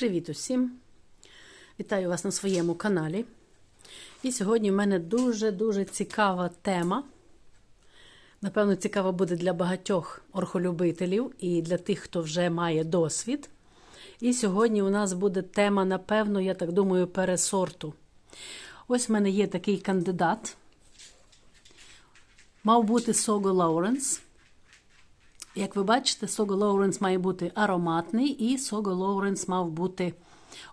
Привіт усім! Вітаю вас на своєму каналі. І сьогодні в мене дуже-дуже цікава тема. Напевно, цікава буде для багатьох орхолюбителів і для тих, хто вже має досвід. І сьогодні у нас буде тема, напевно, я так думаю, пересорту. Ось в мене є такий кандидат. Мав бути Сого Лоуренс. Як ви бачите, Сого Лоуренс має бути ароматний, і Сого Лоуренс мав бути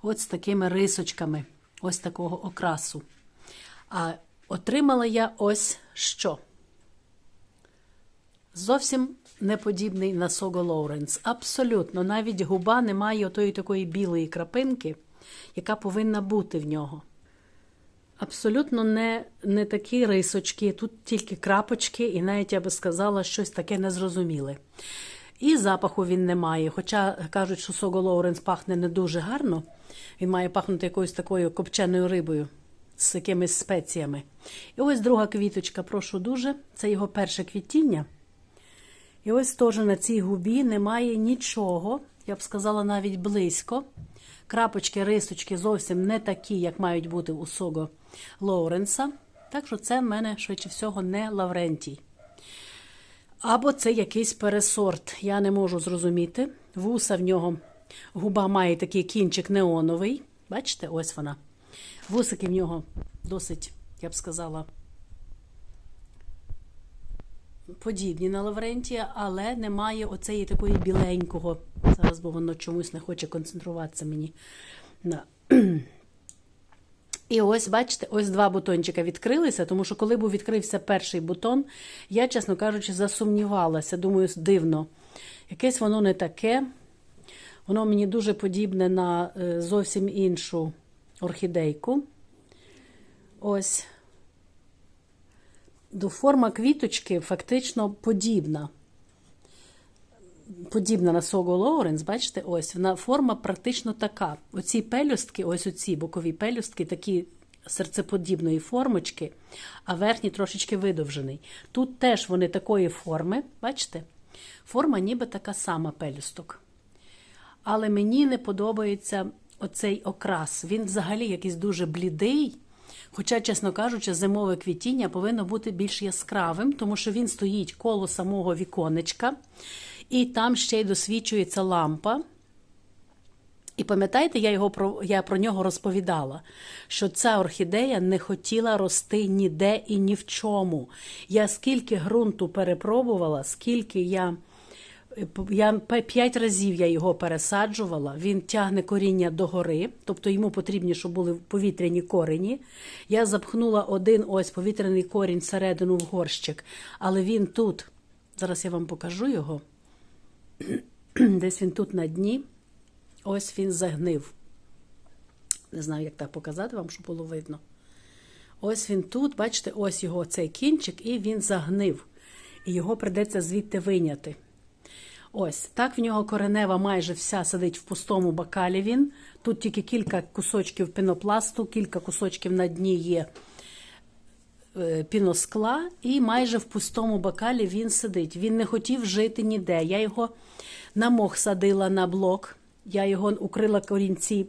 ось такими рисочками, ось такого окрасу. А отримала я ось що. Зовсім не подібний на Сого Лоуренс. Абсолютно, навіть губа не має отої такої білої крапинки, яка повинна бути в нього. Абсолютно не не такі рисочки, тут тільки крапочки, і навіть я би сказала, щось таке незрозуміле. І запаху він не має. Хоча кажуть, що Сого Лоуренс пахне не дуже гарно, він має пахнути якоюсь такою копченою рибою з якимись спеціями. І ось друга квіточка, прошу дуже, це його перше квітіння. І ось теж на цій губі немає нічого, я б сказала, навіть близько. Крапочки, рисочки зовсім не такі, як мають бути у Сого Лоуренса. Так що це в мене, швидше всього, не Лаврентій. Або це якийсь пересорт. Я не можу зрозуміти. Вуса в нього губа має такий кінчик неоновий. Бачите, ось вона. Вусики в нього досить, я б сказала, подібні на Лаврентія, але немає оцеї такої біленького. Зараз, бо воно чомусь не хоче концентруватися мені. на... І ось, бачите, ось два бутончика відкрилися, тому що, коли був відкрився перший бутон, я, чесно кажучи, засумнівалася. Думаю, дивно. Якесь воно не таке. Воно мені дуже подібне на зовсім іншу орхідейку. Ось. До форма квіточки фактично подібна. Подібна на Сого Лоуренс, бачите, ось вона форма практично така. Оці пелюстки, ось оці бокові пелюстки, такі серцеподібної формочки, а верхній трошечки видовжений. Тут теж вони такої форми, бачите? Форма ніби така сама пелюсток. Але мені не подобається оцей окрас. Він взагалі якийсь дуже блідий. Хоча, чесно кажучи, зимове квітіння повинно бути більш яскравим, тому що він стоїть коло самого віконечка, і там ще й досвідчується лампа. І пам'ятаєте, я його про, я про нього розповідала, що ця орхідея не хотіла рости ніде і ні в чому. Я скільки ґрунту перепробувала, скільки я. Я п'ять разів я його пересаджувала. Він тягне коріння догори, тобто йому потрібні, щоб були повітряні корені. Я запхнула один ось повітряний корінь всередину в горщик, але він тут, зараз я вам покажу його. Десь він тут на дні. Ось він загнив. Не знаю, як так показати вам, щоб було видно. Ось він тут, бачите, ось його цей кінчик, і він загнив. І його придеться звідти виняти. Ось, так в нього коренева майже вся сидить в пустому бакалі він. Тут тільки кілька кусочків пінопласту, кілька кусочків на дні є піноскла, і майже в пустому бакалі він сидить. Він не хотів жити ніде. Я його на мох садила на блок, я його укрила корінці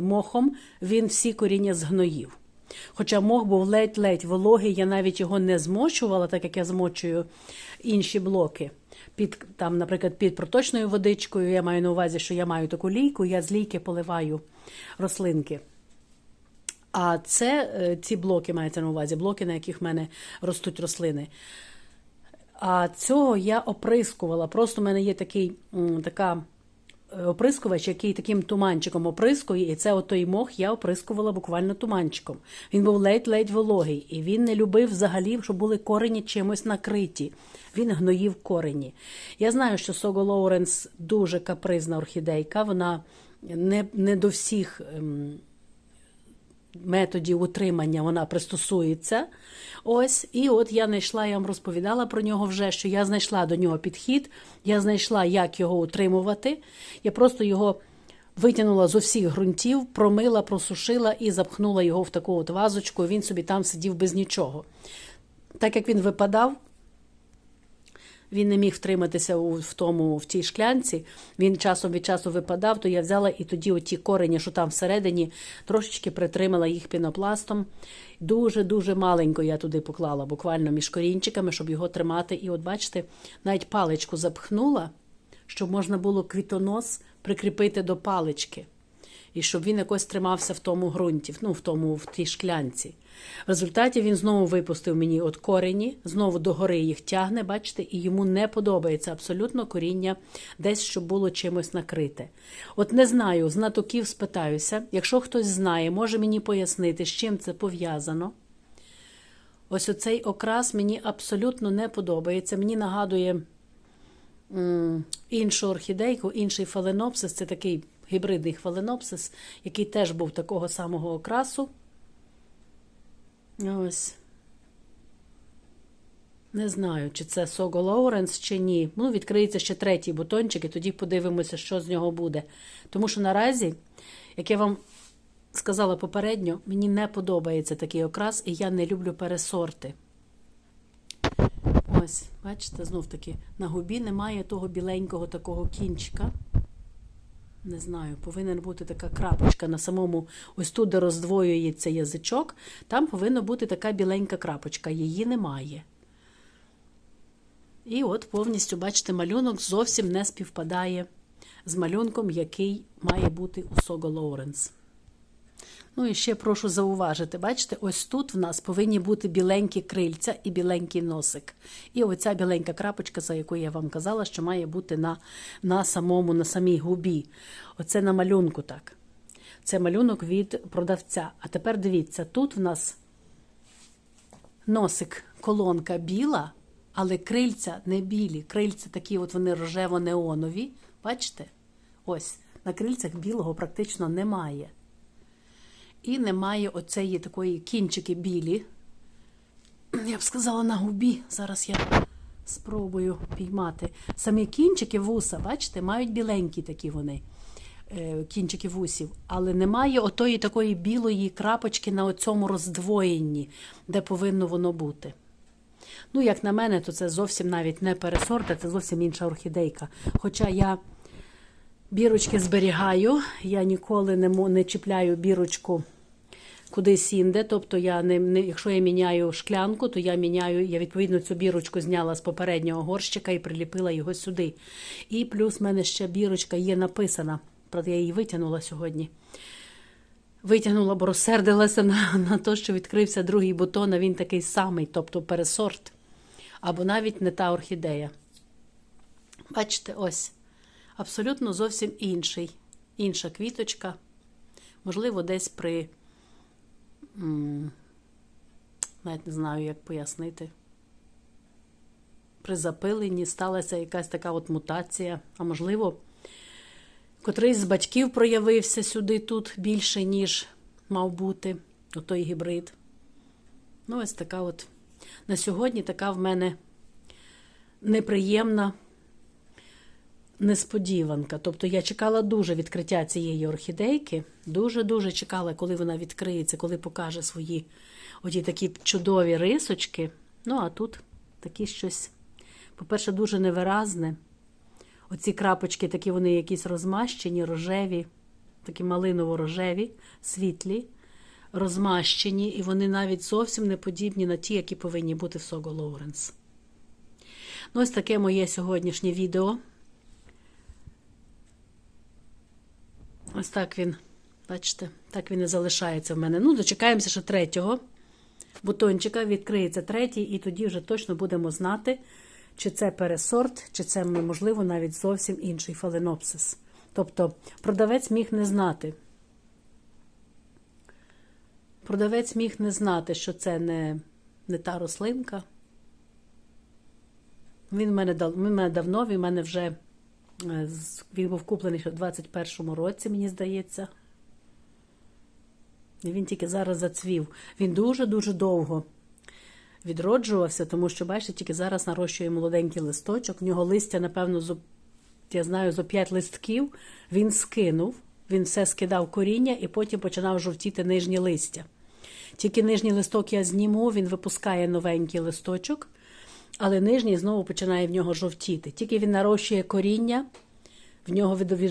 мохом, він всі коріння згноїв. Хоча мох був ледь-ледь вологий, я навіть його не змочувала, так як я змочую інші блоки. Під, там, Наприклад, під проточною водичкою, я маю на увазі, що я маю таку лійку, я з лійки поливаю рослинки. А це ці блоки мається на увазі, блоки, на яких в мене ростуть рослини. А цього я оприскувала. Просто в мене є такий така оприскувач, який таким туманчиком оприскує, і це отой мох я оприскувала буквально туманчиком. Він був ледь-ледь вологий, і він не любив взагалі, щоб були корені чимось накриті. Він гноїв корені. Я знаю, що Сого Лоуренс дуже капризна орхідейка, вона не, не до всіх. Ем, Методів утримання вона пристосується. Ось, і от я знайшла, я вам розповідала про нього вже, що я знайшла до нього підхід, я знайшла, як його утримувати. Я просто його витягнула з усіх ґрунтів, промила, просушила і запхнула його в таку от вазочку. Він собі там сидів без нічого. Так як він випадав, Він не міг втриматися у, в тому, в тій шклянці. Він часом від часу випадав, то я взяла і тоді оті корені, що там всередині, трошечки притримала їх пінопластом. Дуже-дуже маленько я туди поклала, буквально між корінчиками, щоб його тримати. І от бачите, навіть паличку запхнула, щоб можна було квітонос прикріпити до палички. І щоб він якось тримався в тому ґрунті, ну, в тому, в тій шклянці. В результаті він знову випустив мені от корені, знову догори їх тягне, бачите, і йому не подобається абсолютно коріння десь, щоб було чимось накрите. От не знаю, знатоків спитаюся. Якщо хтось знає, може мені пояснити, з чим це пов'язано. Ось оцей окрас мені абсолютно не подобається. Мені нагадує іншу орхідейку, інший фаленопсис, це такий гібридний фаленопсис, який теж був такого самого окрасу. Ось. Не знаю, чи це Сого Лоуренс, чи ні. Ну, відкриється ще третій бутончик, і тоді подивимося, що з нього буде. Тому що наразі, як я вам сказала попередньо, мені не подобається такий окрас, і я не люблю пересорти. Ось, бачите, знов таки на губі немає того біленького такого кінчика. Не знаю, повинен бути така крапочка на самому, ось тут, де роздвоюється язичок, там повинна бути така біленька крапочка, її немає. І от повністю, бачите, малюнок зовсім не співпадає з малюнком, який має бути у Сого Лоуренс. Ну і ще прошу зауважити, бачите, ось тут в нас повинні бути біленькі крильця і біленький носик. І оця біленька крапочка, за яку я вам казала, що має бути на на самому, на самій губі. Оце на малюнку так. Це малюнок від продавця. А тепер дивіться, тут в нас носик, колонка біла, але крильця не білі. Крильця такі, от вони рожево-неонові. Бачите? Ось, на крильцях білого практично немає. І немає оцеї такої кінчики білі. Я б сказала, на губі. Зараз я спробую піймати. Самі кінчики вуса, бачите, мають біленькі такі вони, е, кінчики вусів, але немає отої такої білої крапочки на оцьому роздвоєнні, де повинно воно бути. Ну, як на мене, то це зовсім навіть не пересорта, це зовсім інша орхідейка. Хоча я бірочки зберігаю, я ніколи не, не чіпляю бірочку кудись інде. Тобто, я не, не, якщо я міняю шклянку, то я міняю, я відповідно цю бірочку зняла з попереднього горщика і приліпила його сюди. І плюс в мене ще бірочка є написана. Правда, я її витягнула сьогодні. Витягнула, бо розсердилася на, на те, що відкрився другий бутон, а він такий самий, тобто пересорт. Або навіть не та орхідея. Бачите, ось. Абсолютно зовсім інший. Інша квіточка. Можливо, десь при. Навіть не знаю, як пояснити. При запиленні сталася якась така от мутація. А можливо, котрийсь з батьків проявився сюди тут більше, ніж мав бути отой гібрид. Ну, ось така от. На сьогодні така в мене неприємна несподіванка. Тобто я чекала дуже відкриття цієї орхідейки, дуже-дуже чекала, коли вона відкриється, коли покаже свої оті такі чудові рисочки. Ну, а тут такі щось, по-перше, дуже невиразне. Оці крапочки, такі вони якісь розмащені, рожеві, такі малиново-рожеві, світлі, розмащені, і вони навіть зовсім не подібні на ті, які повинні бути в Сого Лоуренс. Ну, ось таке моє сьогоднішнє відео. Ось так він, бачите, так він і залишається в мене. Ну, дочекаємося, що третього бутончика відкриється третій, і тоді вже точно будемо знати, чи це пересорт, чи це, можливо, навіть зовсім інший фаленопсис. Тобто, продавець міг не знати. Продавець міг не знати, що це не, не та рослинка. Він в мене, він в мене давно, він в мене вже. Він був куплений ще в 21-му році, мені здається. І він тільки зараз зацвів. Він дуже-дуже довго відроджувався, тому що, бачите, тільки зараз нарощує молоденький листочок. В нього листя, напевно, зо, я знаю, зо 5 листків. Він скинув, він все скидав коріння і потім починав жовтіти нижні листя. Тільки нижній листок я зніму, він випускає новенький листочок. Але нижній знову починає в нього жовтіти. Тільки він нарощує коріння, в нього видові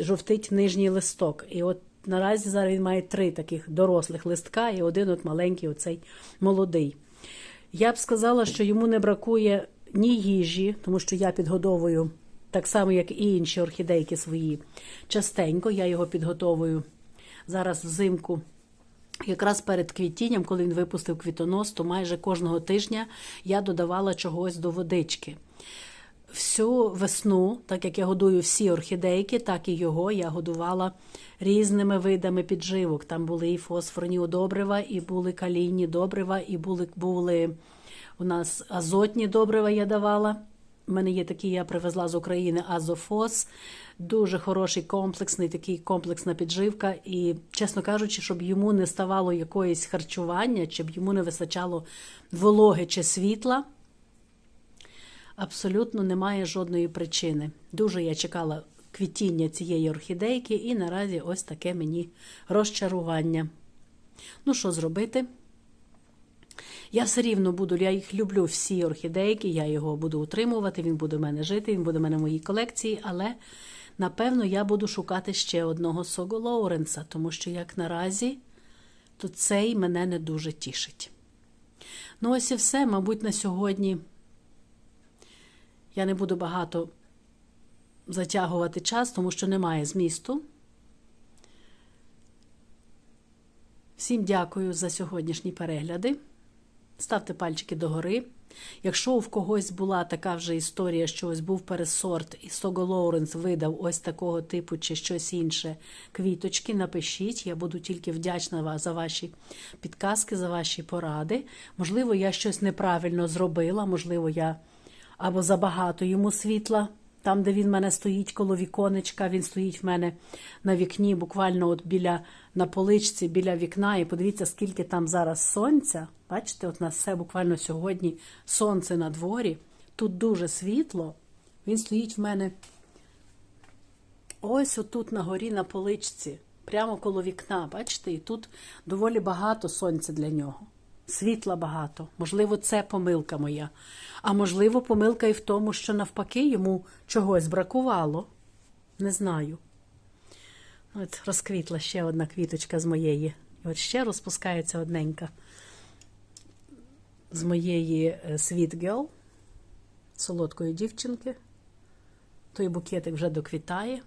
жовтить нижній листок. І от наразі зараз він має три таких дорослих листка і один от маленький, оцей молодий. Я б сказала, що йому не бракує ні їжі, тому що я підгодовую так само, як і інші орхідейки свої. Частенько я його підготовую зараз взимку. Якраз перед квітінням, коли він випустив квітонос, то майже кожного тижня я додавала чогось до водички. Всю весну, так як я годую всі орхідейки, так і його я годувала різними видами підживок. Там були і фосфорні добрива, і були калійні добрива, і були, були у нас азотні добрива я давала. У мене є такі, я привезла з України Азофос. Дуже хороший комплексний, такий комплексна підживка. І, чесно кажучи, щоб йому не ставало якоїсь харчування, щоб йому не вистачало вологи чи світла, абсолютно немає жодної причини. Дуже я чекала квітіння цієї орхідейки, і наразі ось таке мені розчарування. Ну, що зробити? Я все рівно буду, я їх люблю всі орхідейки, я його буду утримувати, він буде в мене жити, він буде в мене в моїй колекції, але напевно я буду шукати ще одного Сого Лоуренса, тому що як наразі, то цей мене не дуже тішить. Ну, ось і все, мабуть, на сьогодні я не буду багато затягувати час, тому що немає змісту. Всім дякую за сьогоднішні перегляди. Ставте пальчики догори. Якщо у когось була така вже історія, що ось був пересорт, і Сого Лоуренс видав ось такого типу чи щось інше квіточки, напишіть. Я буду тільки вдячна за ваші підказки, за ваші поради. Можливо, я щось неправильно зробила, можливо, я або забагато йому світла. Там, де він мене стоїть коло віконечка, він стоїть в мене на вікні, буквально от біля на поличці, біля вікна. І подивіться, скільки там зараз сонця. Бачите, от нас все буквально сьогодні сонце на дворі. Тут дуже світло. Він стоїть в мене ось отут на горі на поличці, прямо коло вікна. Бачите, і тут доволі багато сонця для нього. Світла багато. Можливо, це помилка моя. А можливо, помилка і в тому, що навпаки йому чогось бракувало. Не знаю. От розквітла ще одна квіточка з моєї. І от ще розпускається одненька з моєї е, Sweet Girl, солодкої дівчинки. Той букетик вже доквітає.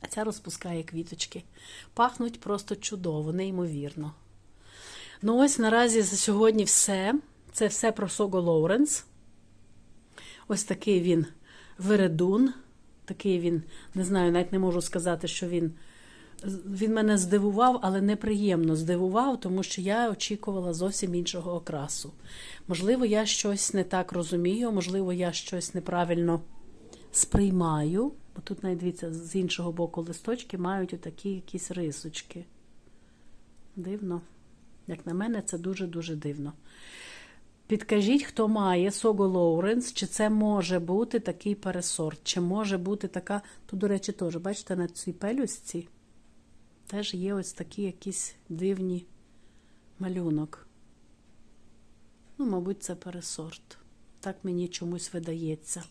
А ця розпускає квіточки. Пахнуть просто чудово, неймовірно. Ну, ось наразі за сьогодні все. Це все про Сого Лоуренс. Ось такий він вередун. Такий він, не знаю, навіть не можу сказати, що він. Він мене здивував, але неприємно здивував, тому що я очікувала зовсім іншого окрасу. Можливо, я щось не так розумію, можливо, я щось неправильно сприймаю. Бо тут, навіть дивіться, з іншого боку листочки мають отакі якісь рисочки. Дивно. Як на мене, це дуже-дуже дивно. Підкажіть, хто має Сого Лоуренс, чи це може бути такий пересорт, чи може бути така. Тут, до речі, теж, бачите, на цій пелюсці теж є ось такі якісь дивні малюнок. Ну, мабуть, це пересорт. Так мені чомусь видається.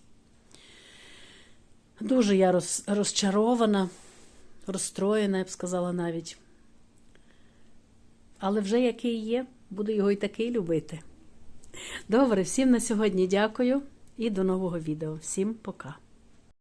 Дуже я роз, розчарована, розстроєна, я б сказала навіть. Але вже який є, буду його і такий любити. Добре, всім на сьогодні дякую і до нового відео. Всім пока.